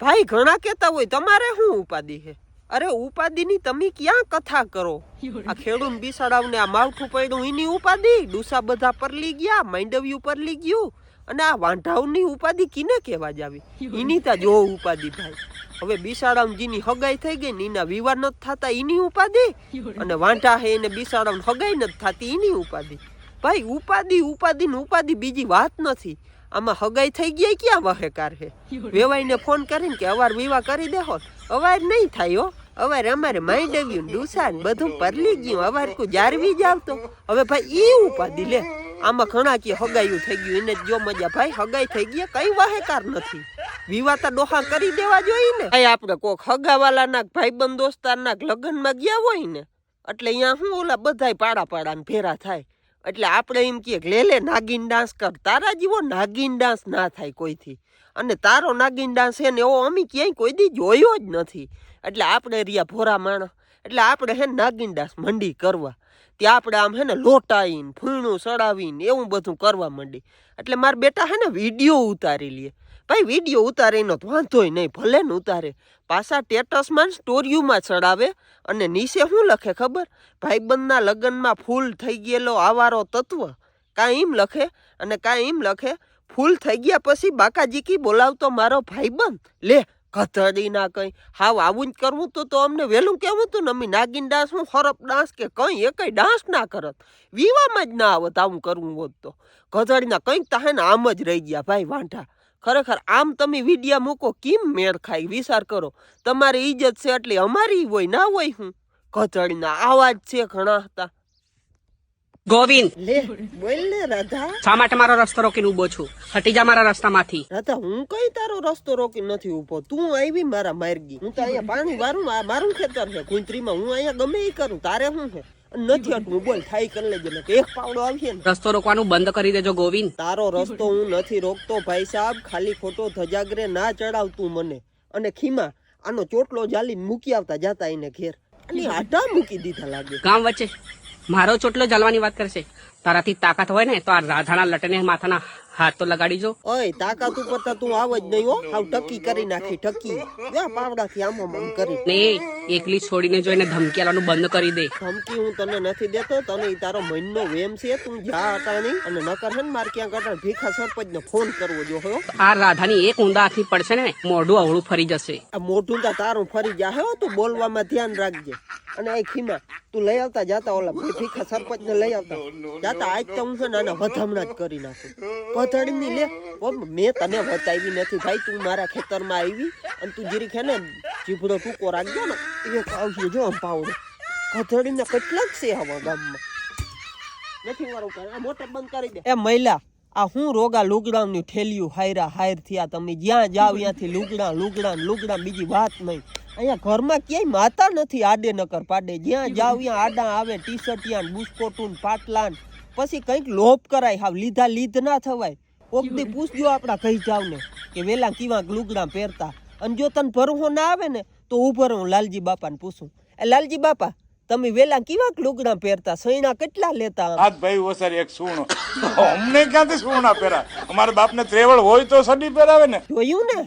ભાઈ, ઘણા કહેતા હોય, તમારે શું ઉપાધિ છે? અરે, ઉપાધિની તમે ક્યાં કથા કરો? આ ખેડૂત બિસાડાવને આ માવઠું પડ્યું, એની ઉપાધિ? ડુસા બધા પરલી ગયા, માંડવ્યું પરલી ગયું, અને આ વાંઢાવની ઉપાધિ કિને કહેવા જાવી? એની તા જો ઉપાધિ ભાઈ હવે બિસાડામ જેની હગાઈ થઈ ગઈ ને એના વિવાહ નથી થતા, એની ઉપાધિ? અને વાંઢા હે એને બિસાડામ હગાઈ નથી થતી, એની ઉપાધિ? ભાઈ, ઉપાધિ ઉપાધિ ઉપાધિ બીજી વાત નથી. આમાં હગાઈ થઈ ગઈ ક્યાં વહેકાર છે વેવાઈને ફોન કરીને કે અવાર વિવાહ કરી દેહો અવાર નહીં થાય હો. અવાર અમારે માઇન્ડ આવ્યું ડુસા ને બધું પરલી ગયું. અવાર કો જારવી જાવ તો હવે ભાઈ એ ઉપાધિ લે. આમાં ઘણા કે હગાયું થઈ ગયું. એને જો મજા. ભાઈ, હગાઈ થઈ ગયા કઈ વાહેકાર નથી. વિવાહ ડોહા કરી દેવા જોઈએ ને. ભાઈ, આપણે કોક હગાવાલાના ભાઈબંધ દોસ્તારના લગ્નમાં ગયા હોય ને. એટલે અહીંયા શું ઓલા બધાય પાડા પાડાને ભેરા થાય. એટલે આપણે એમ કે, લે લે, નાગીન ડાન્સ કર. તારા જેવો નાગીન ડાન્સ ના થાય કોઈથી. અને તારો નાગીન ડાન્સ છે ને એવો અમે ક્યાંય કોઈ દી જોયો જ નથી. એટલે આપણે રહ્યા ભોરા માણસ. એટલે આપણે હે નાગીન ડાન્સ મંડી કરવા. ત્યાં આપણે આમ હે ને લોટાઈને ફૂણું સડાવીને એવું બધું કરવા માંડી. એટલે મારા બેટા હે ને વીડિયો ઉતારી લે. ભાઈ વીડિયો ઉતારે એનો વાંધોય નહીં, ભલે ને ઉતારે. પાછા સ્ટેટસમાં સ્ટોરીઓમાં ચડાવે અને નીચે શું લખે ખબર? ભાઈબંધના લગ્નમાં ફૂલ થઈ ગયેલો આવારો તત્વ. કાંઈ એમ લખે અને કાંઈ એમ લખે, ફૂલ થઈ ગયા પછી બાકાજીકી બોલાવતો મારો ભાઈબંધ. લે કથળી ના કઈ. હાવ આવું જ કરવું તો તો અમને વહેલું કેવું હતું ને અમે નાગીન ડાન્સ હું ખરપ ડાન્સ કે કંઈ એ ડાન્સ ના કરત. વિવામાં જ ના આવત આવું કરવું હોત તો. કથળીના કંઈક તાહે ને આમ જ રહી ગયા, ભાઈ વાંઢા. ખરેખર આમ તમે વિડિયા મૂકો કેમ મેળ ખાય? વિચાર કરો. તમારી ઈજ્જત છે એટલે અમારી હોય ના હોય હું? કચડીના આવાજ છે ઘણા હતા. ગોવિંદ. લે બોલ ને રાધા. શા માટે મારો રસ્તો રોકીને ઊભો છું? હટી જા મારા રસ્તામાંથી. રાધા હું કઈ તારો રસ્તો રોકી નથી ઊભો? તું આવી મારા માર્ગી. હું તો અહીંયા પાણી વારું આ મારું ખેતર છે. કુંતરીમાં હું અહીંયા ગમે એ કરું. તારે શું છે? નથી હટવું. બોલ થાય કરી લેજે ને એક પાવડો આવશે ને. રસ્તો રોકવાનું બંધ કરી દેજો ગોવિંદ. તારો રસ્તો હું નથી રોકતો ભાઈ સાહેબ ખાલી ખોટો ધજાગરે ના ચડાવતું મને. અને ખીમા આનો ચોટલો જાલી મૂકી આવતા જાતા એને ઘેર. અને આટા મૂકી દીધા લાગે. કામ વચ્ચે. મારો ચોટલો જલવાની વાત કરશે. તારાથી તાકાત હોય ને તો આ રાધાના લટને માથાના હાથ તો લગાડી જો ઓય તાકાત ઉપર તો તું આવ જ નહીં હો. આવ ટકી કરી નાખી ટકી. જા પાવડાથી આમ આમ કરી. ને એકલી છોડીને જોઈને ધમકી આલવાનું બંધ કરી દે. ધમકી હું તને નથી દેતો તને તારો મહિનો વેમ છે. તું જા અટાણી અને નકર હે ને મારે ક્યાં અટાણ ભીખા સરપંચ ને ફોન કરવો જો હો. આ રાધાની એક ઊંડા હાથની પડશે ને મોઢું અવળું ફરી જશે. આ મોઢું તો તારું ફરી જાહે હો. તું બોલવામાં ધ્યાન રાખજે. અને એ ખીમા તું લઈ આવતા જાતા ઓલા ભીખા સરપંચ ને લઈ આવતા. જાતા આજ તો હું છે ને આના વધામણા જ કરી નાખું. પથાડીની લે. ઓ મેં તને વતાવી નથી ભાઈ તું મારા ખેતરમાં આવી અને તું જીરી હે ને જીભડો ટૂંકો રાખજો ને. એક આવશે જો આમ પાવડો. કથળીને કેટલા જ છે હવા ગામમાં. નથી મારું કાંઈ. આ મોટર બંધ કરી દે. એ મહિલા આ હું રોગા લુગડાની ઠેલિયું હાયરા હાયર થયા તમે જ્યાં જાવ ત્યાંથી લુગડા લુગડા લુગડા બીજી વાત નહીં. અહીંયા ઘરમાં ક્યાંય માતા નથી આડે નકર પાડે. જ્યાં જાવ ત્યાં આડા આવે ટી શર્ટ બુસ્કોટું પાટલા ને પછી કંઈક લોભ કરાય હાવ લીધા લીધ ના થવાય. કોક દી પૂછજો આપણા કહી જાવ ને કે વેલા કીવા ગ્લુગડા પહેરતા. અને જો તને ભરવો ના આવે ને તો ઊભો હું લાલજી બાપાને પૂછું. એ લાલજી બાપા તમે વેલા કેવા લુગડા પહેરતા? સૈણા કેટલા લેતા આજ ભાઈ ઓસર એક સૂણો. અમને ક્યાંથી સૂણા પહેરા? અમારા બાપને ત્રેવળ હોય તો સડી પહેરાવે ને. જોયું ને?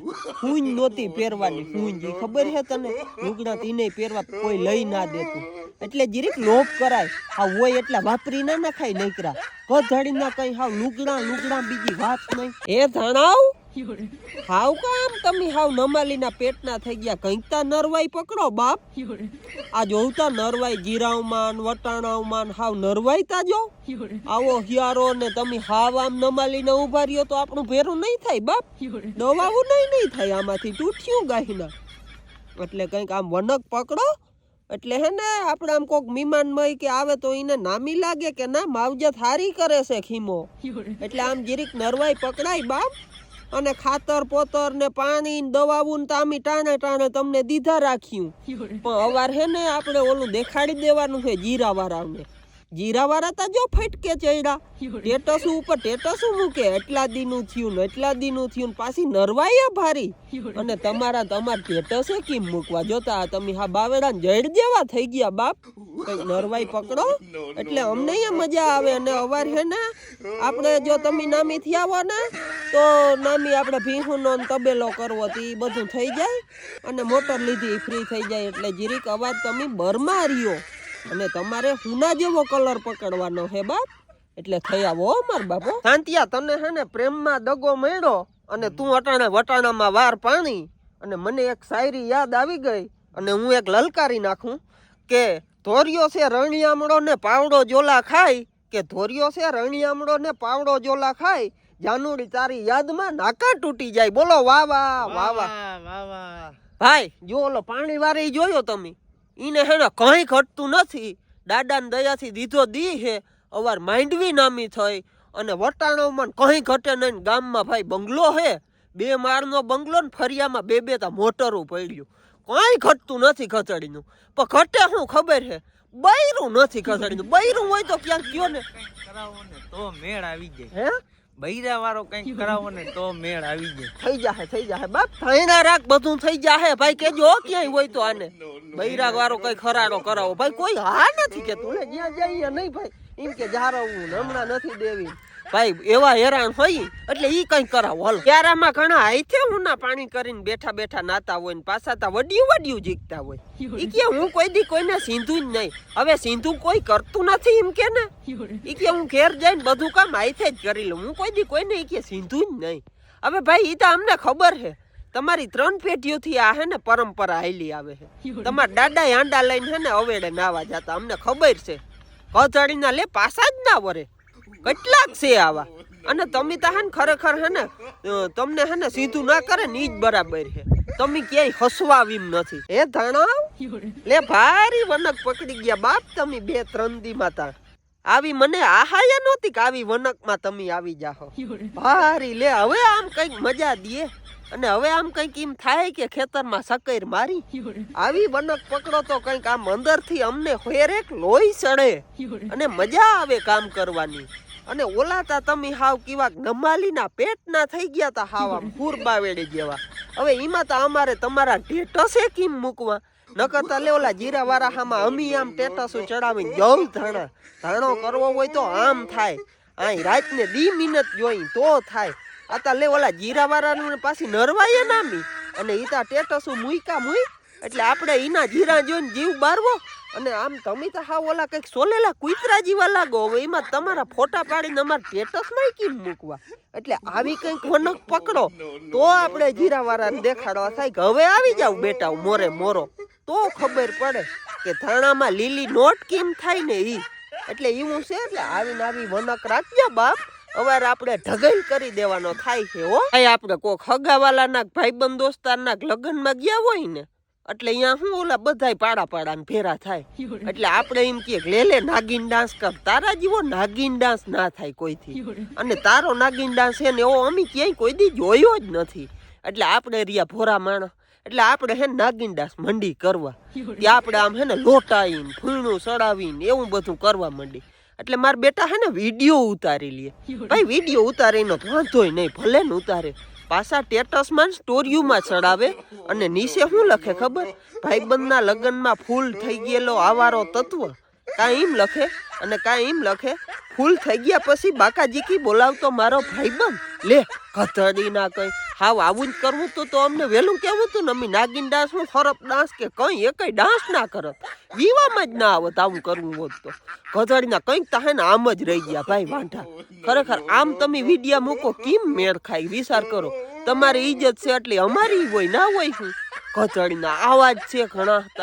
હુંજ નહોતી પહેરવાની હુંજ ખબર છે તને? લુગડા તીને પહેરવા કોઈ લઈ ના દેતું. એટલે જીરીક લોભ કરાય. હા હોય એટલા વાપરી ના નખાય નકરા. કધડી ના કઈ હાવ લુગડા લુગડા બીજી વાત નહીં. એ ધણાવ? હાવ કામ? તમે હાવ નમાલીના પેટના થઈ ગયા. કંઈક તા નરવાઈ પકડો બાપ. આ જોવતા નરવાઈ ગીરાવમાં વટાણાવમાં હાવ નરવાઈ તા જો. આવો હિયારો ને તમે હાવ આમ નમાલીને ઊભા રહ્યો તો આપણું ભેરું નહીં થાય બાપ. દવાવું નહીં નહીં થાય આમાંથી. તૂટ્યું ગાહીના એટલે કંઈક આમ વનક પકડો. એટલે હે ને આપણે આમ કોક મીમાનમય કે આવે તો એને નામી લાગે કે ના માવજત હારી કરે છે ખીમો. એટલે આમ જીરીક નરવાઈ પકડાય બાપ. અને ખાતર પોતર ને પાણી ને દવાવું ને તામી ટાણે ટાણે તમને દીધા રાખ્યું. પણ અવાર હે ને આપણે ઓલું દેખાડી દેવાનું છે જીરા વાળાને જીરા વાળા તા જો ફટકે ચડ્યા. ટેટસ ઉપર ટેટસ મૂકે. એટલા દીનું થયું ને એટલા દીનું થયું પાછી નરવાય ભારી અને તમારા તમાર ટેટસે કેમ મૂકવા? જોતા તમે હા બાવેડા જડ જેવા થઈ ગયા બાપ. કઈ નરવાઈ પકડો. એટલે અમને મજા આવે અને અવાર હે ને, આપણે જો તમે નામી થયા હો ને, તો નામી આપણે ભીહુનો તબેલો કરવો તો એ બધું થઈ જાય. અને મોટર લીધી ફ્રી થઈ જાય. એટલે જીરીક અવાજ તમે બરમાં રહ્યો. અને તમારે હુના જેવો કલર પકડવાનો હે બાપ. એટલે થઈ આવો હો માર બાપો શાંતિયા તને હે ને પ્રેમમાં દગો મળ્યો અને તું અટાણે વટાણામાં વાર પાણી. અને મને એક શાયરી યાદ આવી ગઈ અને હું એક લલકારી નાખું કે ધોર્યો છે રણિયામડો ને પાવડો જોલા ખાય કે ધોર્યો છે રણિયામડો ને પાવડો જોલા ખાય. જાનુડી તારી યાદમાં નાકા તૂટી જાય. બોલો વાહ વાહ વાહ વાહ. ભાઈ જો ઓલો પાણી વારે જોયો તમે. ઈને હેને કંઈ ઘટતું નથી. દાદાને દયાથી દીધો દી હે. અવાર માંડવી નામી થઈ અને વટાણામાં કંઈ ઘટે નહીં. ગામમાં ભાઈ બંગલો હે. બે માળનો બંગલો ને ફરિયામાં બે બે તા મોટરું પડ્યું કંઈ ઘટતું નથી ખસડીનું પણ ઘટે શું ખબર હે? બૈરું નથી ખસડીનું બૈરું હોય તો ક્યાંક ગયો ને. ને તો મેળ આવી જાય. હે? બૈરા વાળો કઈ કરાવો ને તો મેળ આવી જાય. થઈ જાહે થઈ જાહે. બાપ થઈના રાખ બધું થઈ જાહે. ભાઈ કેજો ક્યાંય હોય તો આને. બૈરાગ વાળો કઈ ખરાડો કરાવો. ભાઈ કોઈ હા નથી કે તું જ્યાં જઈએ નહીં ભાઈ. એમ કે જારવવું ને હમણાં નથી દેવી. ભાઈ, એવા હેરાન હોય, એટલે ઈ કઈ કરાવો, હાલો. ક્યારામાં ઘણા હાઈથે ઉના પાણી કરીને બેઠા બેઠા નાતા હોય ને પાછા તા વડિયું વડિયું જીકતા હોય. ઈ કે હું કોઈ દી કોઈને સિંધુ જ નહીં. હવે સિંધુ કોઈ કરતું નથી એમ કે ને? ઈ કે હું ઘેર જઈને બધું કામ હાઈથે જ કરી લઉં. હું કોઈ દી કોઈને ઈ કે સિંધુ જ નહીં. હવે ભાઈ, ઈ તો અમને ખબર છે. તમારી ત્રણ પેઢીઓથી આ હે ને પરંપરા હાલી આવે છે. તમારા દાદા આંડા લઈને હે ને અવેડે નાવા જતા. અમને ખબર છે. કચડીના લે પાસા જ ના વરે. કેટલાક છે આવા. અને તમે તો હે ને ખરેખર હે ને તમને હે ને સીધું ના કરે ને જ બરાબર છે. તમે ક્યાંય હસવાવીમ નથી. હે ધણાવ? લે ભારી વનક પકડી ગયા બાપ તમે બે ત્રણ દી માતા આવી મને આહાય નહોતી કે આવી વનકમાં તમે આવી જાહો. ભારી, લે હવે આમ કંઈક મજા દે. અને હવે આમ કંઈક એમ થાય કે ખેતરમાં સકૈર મારી. આવી વનક પકડો તો કંઈક આમ અંદરથી અમને ફેરેક લોહી સડે અને મજા આવે કામ કરવાની. અને ઓલાતા તમે હાવ કેવા નમાલીના પેટના થઈ ગયા તા હાવા આમ ફૂરબાવેડી જેવા. હવે એમાં તો અમારે તમારા ટેટસે કેમ મૂકવા? નકરતા લે ઓલા જીરા વાળા હામાં અમી આમ ટેટસો ચડાવીને જવું ધાણા. ધાણો કરવો હોય તો આમ થાય. આય રાતને દી મિનિટ જોઈ તો થાય. આતા લે ઓલા જીરા વાળાનું પાછી નરવાય નામી અને ઈ તા ટેટસો મૂકા મૂય એટલે આપણે એના જીરા જોઈને જીવ બારવો અને આમ તમે તો હા ઓલા કંઈક સોલેલા કુતરા જેવા લાગો હવે, એમાં તમારા ફોટા પાડીને અમારા સ્ટેટસમાં કેમ મૂકવા? એટલે આવી કંઈક વનક પકડો, તો આપણે જીરાવાળાને દેખાડવા થાય કે હવે આવી જાવ બેટા મોરે મોરો. તો ખબર પડે કે ધાણામાં લીલી નોટ કેમ થાય ને ઈ? એટલે એવું છે, એટલે આવીને આવી વનક રાખજો બાપ. અવાર આપણે ઢગલ કરી દેવાનો થાય છે હો. આપણે કોક હગાવાલાના ભાઈબંધ દોસ્તારના લગ્નમાં ગયા હોય ને એટલે અહીંયા શું ઓલા બધાય પાડા પાડા ભેરા થાય. એટલે આપણે એમ કે લે લે નાગીન ડાન્સ કર. તારા જેવો નાગીન ડાન્સ ના થાય કોઈથી. અને તારો નાગીન ડાન્સ છે ને એવો અમે ક્યાંય કોઈ દી જોયો જ નથી. એટલે આપણે રહ્યા ભોરા માણસ એટલે આપણે હે નાગીન ડાન્સ મંડી કરવા. કે આપણે આમ હે ને લોટાઈને ફૂણું સડાવીને એવું બધું કરવા માંડી. એટલે મારા બેટા હે ને વીડિયો ઉતારી લે. ભાઈ, વીડિયો ઉતારીનો વાંધો નહીં, ભલે ને ઉતારે. પાછા સ્ટેટસમાં સ્ટોરિયુમાં ચડાવે અને નીચે શું લખે ખબર? ભાઈબંધના લગ્નમાં ફૂલ થઈ ગયેલો આવારો તત્વ. કાંઈ એમ લખે અને કાંઈ એમ લખે ફૂલ થઈ ગયા પછી બાકાજી કી બોલાવતો મારો ભાઈબંધ. લે કથડી ના કઈ. હાવ આવું જ કરવું તો તો અમને વહેલું કેવું હતું ને અમે નાગીન ડાન્સનું ફરક ડાન્સ કે કઈ, એકય ડાન્સ ના કરત. વિવામાં જ ના આવત આવું કરવું હોત તો. કથડીના કંઈક તાહે ને આમ જ રહી ગયા, ભાઈ વાંઢા. ખરેખર આમ તમે વિડિયા મૂકો, કેમ મેળ ખાઈ વિચાર કરો. તમારી ઈજ્જત છે એટલે અમારી હોય, ના હોય શું? કચડીના આવા જ છે ઘણા હતા.